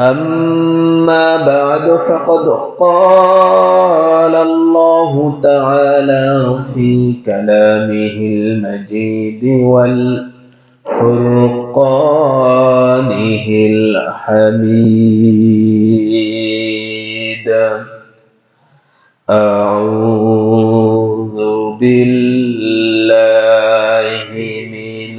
أما بعد فقد قال الله تعالى في كلامه المجيد والفرقانه الحميد. أعوذ بالله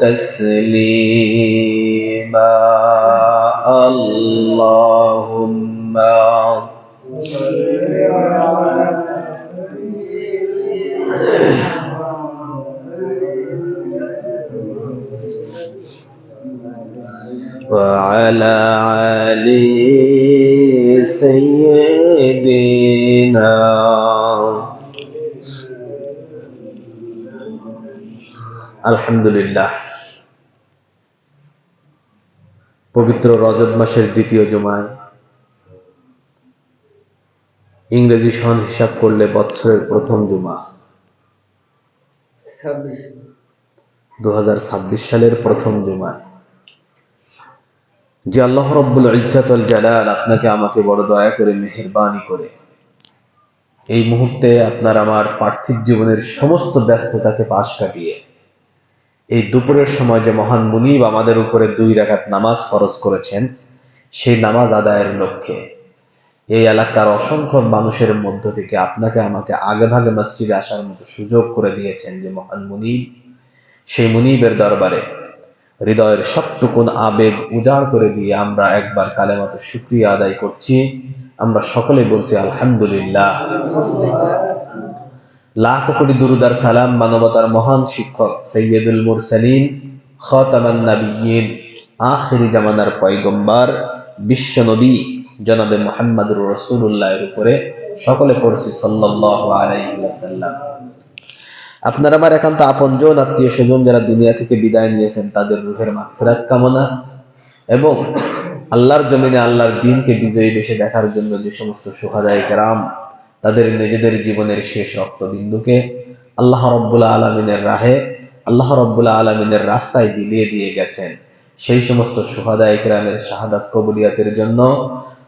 تسليما. اللهم وعلى علي سيدنا আলহামদুলিল্লাহ। পবিত্র রজব মাসের দ্বিতীয় জুমায়। ইংরেজি সন হিসাব করলে বছরের প্রথম জুমা। দু হাজার ছাব্বিশ সালের প্রথম জুমায়। যে আল্লাহ রব্বুল ইজ্জাতুল জালাল আপনাকে আমাকে বড় দয়া করে, মেহেরবানি করে। এই মুহূর্তে আপনার আমার পার্থিব জীবনের সমস্ত ব্যস্ততাকে পাশ কাটিয়ে এই দুপুরের সময় যে মহান মুনিব আমাদের উপরে দুই রাকাত নামাজ ফরজ করেছেন, সেই নামাজ আদায়ের লক্ষ্যে। এই এলাকার অসংখ্য মানুষের মধ্য থেকে আপনাকে আমাকে আগে ভাগে মসজিদে আসার মতো সুযোগ করে দিয়েছেন যে মহান মুনিব, সেই মুনিবের দরবারে হৃদয়ের সবটুকুন আবেগ উজাড় করে দিয়ে আমরা একবার কালে মতো শুক্রিয়া আদায় করছি। আমরা সকলে বলছি আলহামদুলিল্লাহ। লাখ কোটি দুরুদার সালাম মানবতার মহান শিক্ষক সৈয়দুল মুরসালিন, খতামান নাবিয়িন আখিরি জামানার পয়গম্বর, বিশ্ব নবী জনাবে মোহাম্মদুর রসুল্লাহের উপরে সকলে পড়ছি সাল্লাহ আলাইহি ওয়াসাল্লাম। আপনার আমার একান্ত আপন আপনজন, আত্মীয় স্বজন যারা দুনিয়া থেকে বিদায় নিয়েছেন, তাদের রুহের মাফেরাত কামনা এবং আল্লাহর জমিনে আল্লাহর দিনকে বিজয়ী বেশে দেখার জন্য যে সমস্ত সুহাদায় গ্রাম তাদের নিজেদের জীবনের শেষ রক্তবিন্দুকে আল্লাহ রব্বুল্লা আলমিনের রাহে, আল্লাহ রব্বুল্লা আলমিনের রাস্তায় বিলিয়ে দিয়ে গেছেন। সেই সমস্ত সুহাদায় গ্রামের শাহাদাত কবুলিয়াতের জন্য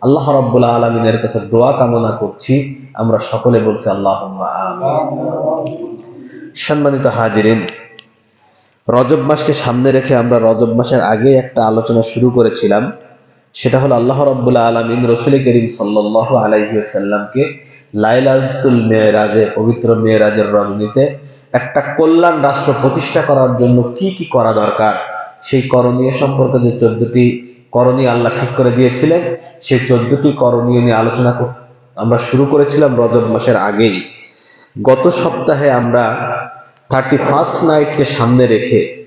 আল্লাহ রব্বুল্লা আলমিনের কাছে দোয়া কামনা করছি। আমরা সকলে বলছি আল্লাহ সম্মানিত হাজিরিন, রজব মাসকে সামনে রেখে আমরা রজব মাসের আগে একটা আলোচনা শুরু করেছিলাম। সেটা হলো আল্লাহ রব্বুল্লাহ আলমিন রসুল করিম সাল্লাহ আলাইসাল্লামকে লাইলাতুল মেয়েরাজে, পবিত্র মেয়েরাজের রজনীতে একটা কল্যাণ রাষ্ট্র প্রতিষ্ঠা করার জন্য কি কি করা দরকার? সেই করণীয় সম্পর্কে যে চোদ্দটি করণীয় আল্লাহ ঠিক করে দিয়েছিলেন, সেই চোদ্দটি করণীয় নিয়ে আলোচনা আমরা শুরু করেছিলাম রজব মাসের আগেই। গত সপ্তাহে আমরা থার্টি ফার্স্ট নাইটকে সামনে রেখে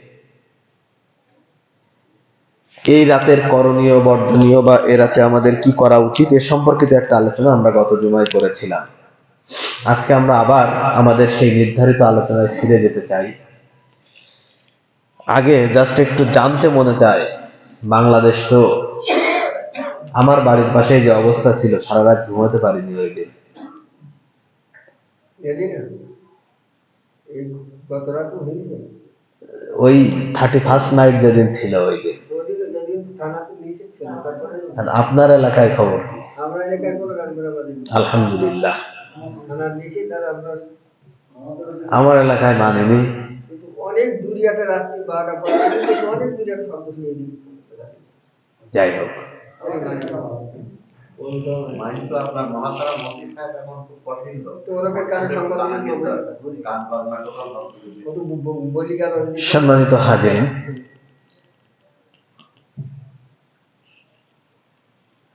এই রাতের করণীয় বর্ধনীয় বা এ রাতে আমাদের কি করা উচিত এ সম্পর্কিত একটা আলোচনা আমরা গত জুমায় করেছিলাম। আজকে আমরা আবার আমাদের সেই নির্ধারিত আলোচনায় ফিরে যেতে চাই। আগে জাস্ট একটু জানতে মনে চায় বাংলাদেশ তো আমার বাড়ির পাশে যে অবস্থা ছিল সারা রাত ঘুমাতে পারিনি ওই দিন। ওই থার্টি ফার্স্ট নাইট যেদিন ছিল ওই দিন। আর আপনার এলাকায় খবর কি? আলহামদুলিল্লাহ। আমার এলাকায় মানেনি অনেক দূরে একটা রাত্রি বারোটা অনেক দূরে একটা শব্দ শুনে যাই হোক। মাইন্ড তো আপনার মহাতারা মন্দির সাহেব এখন খুব কঠিন তো তো ওরকম কানে সংবাদ গান বাজনা টোটাল সব কিছু কত বলি গান সম্মানিত হাজির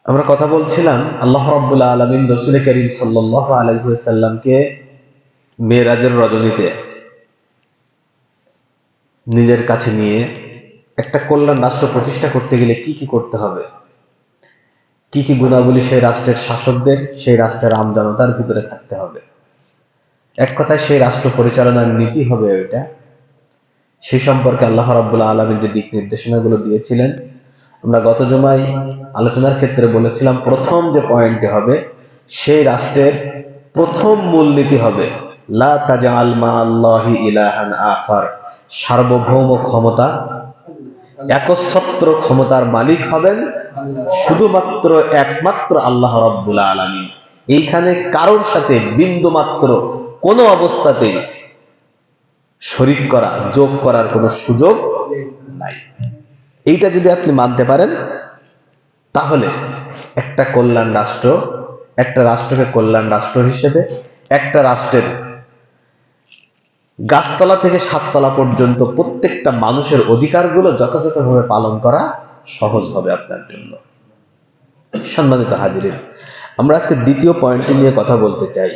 আমরা কথা বলছিলাম, আল্লাহ রাব্বুল আলামিন রসুল করিম সাল্লাল্লাহু আলাইহি ওয়াসাল্লামকে মেরাজের রজনীতে নিজের কাছে নিয়ে একটা কল্যাণ রাষ্ট্র প্রতিষ্ঠা করতে গেলে কি কি করতে হবে? কি কি গুণাবলী সেই রাষ্ট্রের শাসকদের, সেই রাষ্ট্রের আমজনতার ভিতরে থাকতে হবে? এক কথায় সেই রাষ্ট্র পরিচালনার নীতি হবে ওইটা সেই সম্পর্কে আল্লাহ রাব্বুল আলমীর যে দিক নির্দেশনাগুলো দিয়েছিলেন আমরা গত জমায় আলোচনার ক্ষেত্রে বলেছিলাম, প্রথম যে পয়েন্টটি হবে, সেই রাষ্ট্রের প্রথম মূলনীতি হবে, লা তাজআল মা আল্লাহি ইলাহান আখার, সার্বভৌম ক্ষমতা, একচ্ছত্র ক্ষমতার মালিক হবেন শুধুমাত্র একমাত্র আল্লাহ রব্বুল আলমী এইখানে কারোর সাথে বিন্দু মাত্র কোনো অবস্থাতেই শরিক করা, যোগ করার কোনো সুযোগ নাই। এইটা যদি আপনি মানতে পারেন, তাহলে একটা কল্যাণ রাষ্ট্র, একটা রাষ্ট্রকে কল্যাণ রাষ্ট্র হিসেবে, একটা রাষ্ট্রের গাছতলা থেকে সাততলা পর্যন্ত প্রত্যেকটা মানুষের অধিকারগুলো যথাযথভাবে পালন করা সহজ হবে আপনার জন্য। সম্মানিত হাজিরিন, আমরা আজকে দ্বিতীয় পয়েন্টটি নিয়ে কথা বলতে চাই।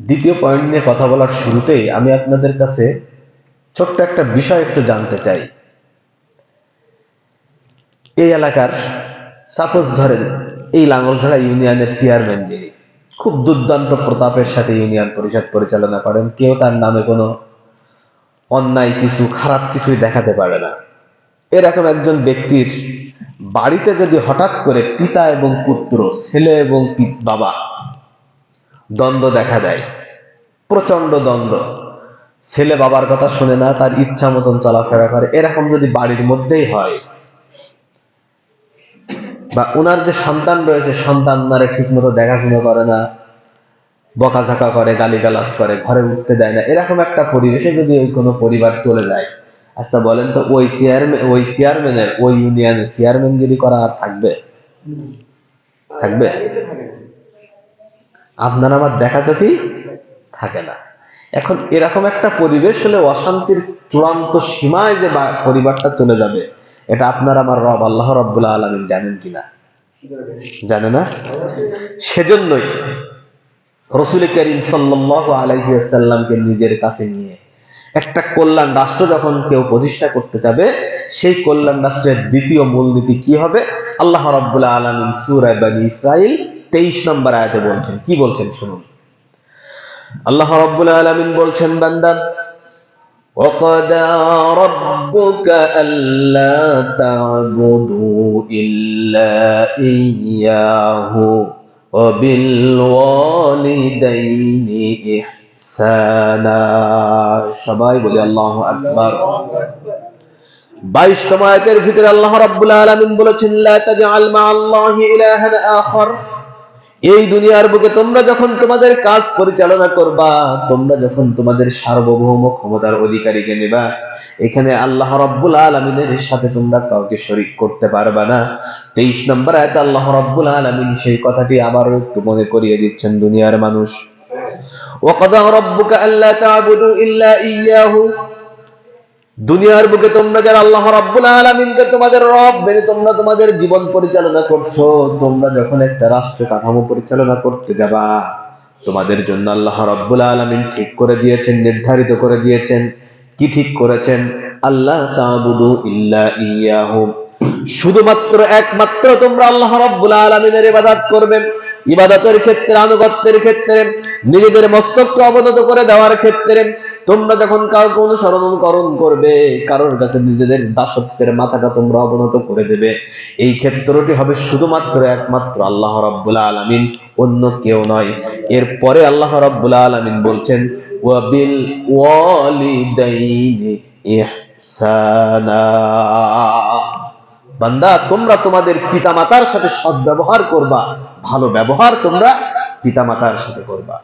দ্বিতীয় পয়েন্ট নিয়ে কথা বলার শুরুতেই আমি আপনাদের কাছে ছোট্ট একটা বিষয় একটু জানতে চাই। এই এলাকার সাপোজ ধরেন, এই লাঙ্গলঝাড়া ইউনিয়নের চেয়ারম্যান যিনি, খুব দুর্দান্ত প্রতাপের সাথে ইউনিয়ন পরিষদ পরিচালনা করেন, কেউ তার নামে কোনো অন্যায় কিছু, খারাপ কিছুই দেখাতে পারে না। এরকম একজন ব্যক্তির বাড়িতে যদি হঠাৎ করে পিতা এবং পুত্র, ছেলে এবং বাবা দ্বন্দ্ব দেখা দেয় প্রচণ্ড দ্বন্দ্ব, ছেলে বাবার কথা শুনে না, তার ইচ্ছা মতন চলাফেরা করে, এরকম যদি বাড়ির মধ্যেই হয় বা ওনার যে সন্তান রয়েছে, সন্তান ওনারে ঠিক মতো দেখাশুনো করে না, বকাঝাকা করে, গালিগালাজ করে, ঘরে উঠতে দেয় না, এরকম একটা পরিবেশে যদি ওই কোনো পরিবার চলে যায় আচ্ছা বলেন তো, ওই চেয়ারম্যান ওই চেয়ারম্যানের ওই ইউনিয়নের চেয়ারম্যানগিরি করা আর থাকবে? থাকবে? আপনার আমার দেখা চোখেই থাকে না। এখন এরকম একটা পরিবেশ হলে অশান্তির চূড়ান্ত সীমায় যে পরিবারটা চলে যাবে এটা আপনার আমার রব, আল্লাহ রব্বুল্লাহ আলমিন জানেন কিনা? জানে না? সেজন্যই রসুল করিম সাল্লাহ আলাইসাল্লামকে নিজের কাছে নিয়ে একটা কল্যাণ রাষ্ট্র যখন কেউ প্রতিষ্ঠা করতে যাবে, সেই কল্যাণ রাষ্ট্রের দ্বিতীয় মূলনীতি কি হবে? আল্লাহ রব্বুল্লাহ আলমিন সুরায় বানী ইসরাইল তেইশ নম্বর আয়াতে বলছেন। কি বলছেন শুনুন? আল্লাহ রব্বুল আলমিন বলছেন, বান্দা وقضى ربك ألا تعبدوا إلا إياه وبالوالدين إحسانا সবাই বলি আল্লাহ আকবার বাইশ আয়াতের ভিতরে আল্লাহ রাব্বুল আলামিন বলেছেন লা তাজআল মা আল্লাহি ইলাহান আখার এই দুনিয়ার বুকে তোমরা যখন তোমাদের কাজ পরিচালনা করবা তোমরা যখন তোমাদের সার্বভৌম ক্ষমতার অধিকারীকে নেবা এখানে আল্লাহ রব্বুল আলমিনের সাথে তোমরা কাউকে শরিক করতে পারবা না তেইশ নম্বর আয়তে আল্লাহ রব্বুল আলমিন সেই কথাটি আবারও একটু মনে করিয়ে দিচ্ছেন দুনিয়ার মানুষ وقضى ربك ألا تعبدوا إلا إياه দুনিয়ার বুকে তোমরা যারা আল্লাহ রাব্বুল আলামিনকে তোমাদের রব মেনে তোমরা তোমাদের জীবন পরিচালনা করছ, তোমরা যখন একটা রাষ্ট্র কাঠামো পরিচালনা করতে যাবা, তোমাদের জন্য আল্লাহ রাব্বুল আলামিন ঠিক করে দিয়েছেন, নির্ধারিত করে দিয়েছেন। কি ঠিক করেছেন? আল্লাহ তাবুদু ইল্লা ইয়াহু। শুধুমাত্র একমাত্র তোমরা আল্লাহ রাব্বুল আলামিনের ইবাদত করবে। ইবাদতের ক্ষেত্রে, আনুগত্যের ক্ষেত্রে, নিজেদের মস্তককে অবনত করে দেওয়ার ক্ষেত্রে তোমরা যখন কাউকে অনুসরণ করণ করবে, কারোর কাছে নিজেদের দাসত্বের মাথাটা তোমরা অবনত করে দেবে। এই ক্ষেত্রটি হবে শুধুমাত্র একমাত্র আল্লাহ রাব্বুল আলামিন, অন্য কেউ নয়। এরপরে আল্লাহ রাব্বুল আলামিন বলছেন বান্দা, তোমরা তোমাদের পিতামাতার সাথে সদ্ব্যবহার করবা, ভালো ব্যবহার তোমরা পিতামাতার সাথে করবা।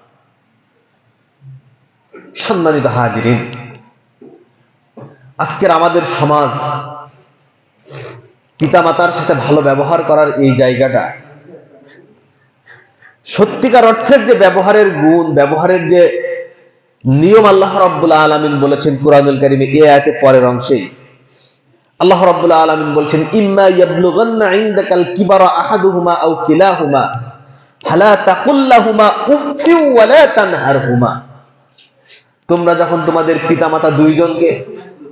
সম্মানিত হাজিরিন, আজকের আমাদের সমাজ পিতামাতার সাথে ভালো ব্যবহার করার এই জায়গাটা, সত্যিকার অর্থের যে ব্যবহারের গুণ, ব্যবহারের যে নিয়ম আল্লাহ রব্বুল আলমিন বলেছেন কুরআনুল কারিমে, এ আয়াতে পরের অংশেই আল্লাহ রাব্বুল আলামিন বলছেন, ইম্মা ইয়াবলুগান্না ইনদাকাল কিবারা আহাদুহুমা আও কিলাহুমা, ফালা তাকুল লাহুমা উফফিউ ওয়া লা তানহারহুমা। তোমরা যখন তোমাদের পিতামাতা দুইজনকে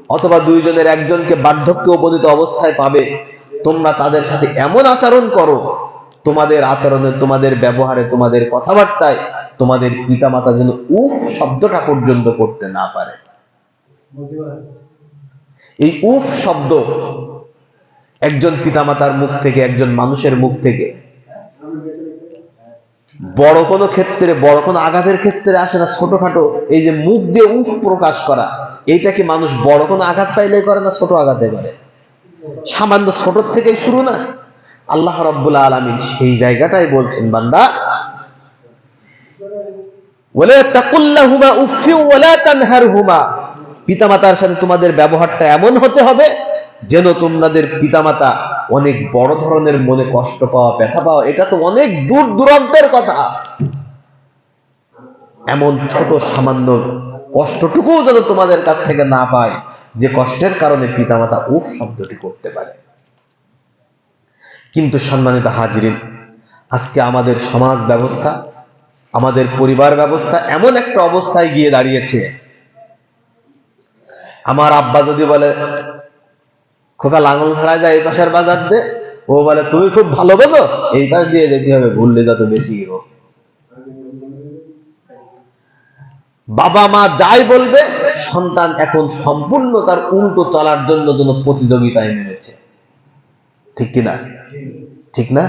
অথবা দুইজনের একজনকে বার্ধক্যে উপনীত অবস্থায় পাবে, তোমরা তাদের সাথে এমন আচরণ করো, তোমাদের আচরণে, তোমাদের ব্যবহারে, তোমাদের কথাবার্তায় তোমাদের পিতামাতা যেন উফ শব্দটা পর্যন্ত করতে না পারে। এই উফ শব্দ একজন পিতামাতার মুখ থেকে, একজন মানুষের মুখ থেকে বড় কোনো ক্ষেত্রে, বড় কোনো আঘাতের ক্ষেত্রে আসে না, ছোটখাটো। এই যে মুখ দিয়ে উফ প্রকাশ করা, এইটা কি মানুষ বড় কোনো আঘাত পাইলে করে না, ছোট আঘাতে করে? সামান্য ছোট থেকেই শুরু না? আল্লাহ রব্বুল আলমিন সেই জায়গাটাই বলছেন, বান্দা পিতামাতার সাথে তোমাদের ব্যবহারটা এমন হতে হবে যেন তোমাদের পিতামাতা অনেক বড় ধরনের মনে কষ্ট পাওয়া, ব্যথা পাওয়া, এটা তো অনেক দূর দূরান্তের কথা। এমন ছোট সামান্য কষ্টটুকু যেন তোমাদের কাছ থেকে না পায়, যে কষ্টের কারণে পিতামাতা উপ শব্দটি করতে পারে। কিন্তু সম্মানিত হাজিরিন, আজকে আমাদের সমাজ ব্যবস্থা, আমাদের পরিবার ব্যবস্থা এমন একটা অবস্থায় গিয়ে দাঁড়িয়েছে। আমার আব্বা যদি বলে খোকা লাঙল ধরা যায় এই পাশের বাজার দে। ও বলে, তুমি খুব ভালো বোঝো? এই পাশ দিয়ে যেতে হবে ভুললে যত বেশি হোক বাবা মা যাই বলবে, সন্তান এখন সম্পূর্ণ তার উল্টো চলার জন্য যেন প্রতিযোগিতায় নেমেছে। ঠিক কিনা ঠিক না?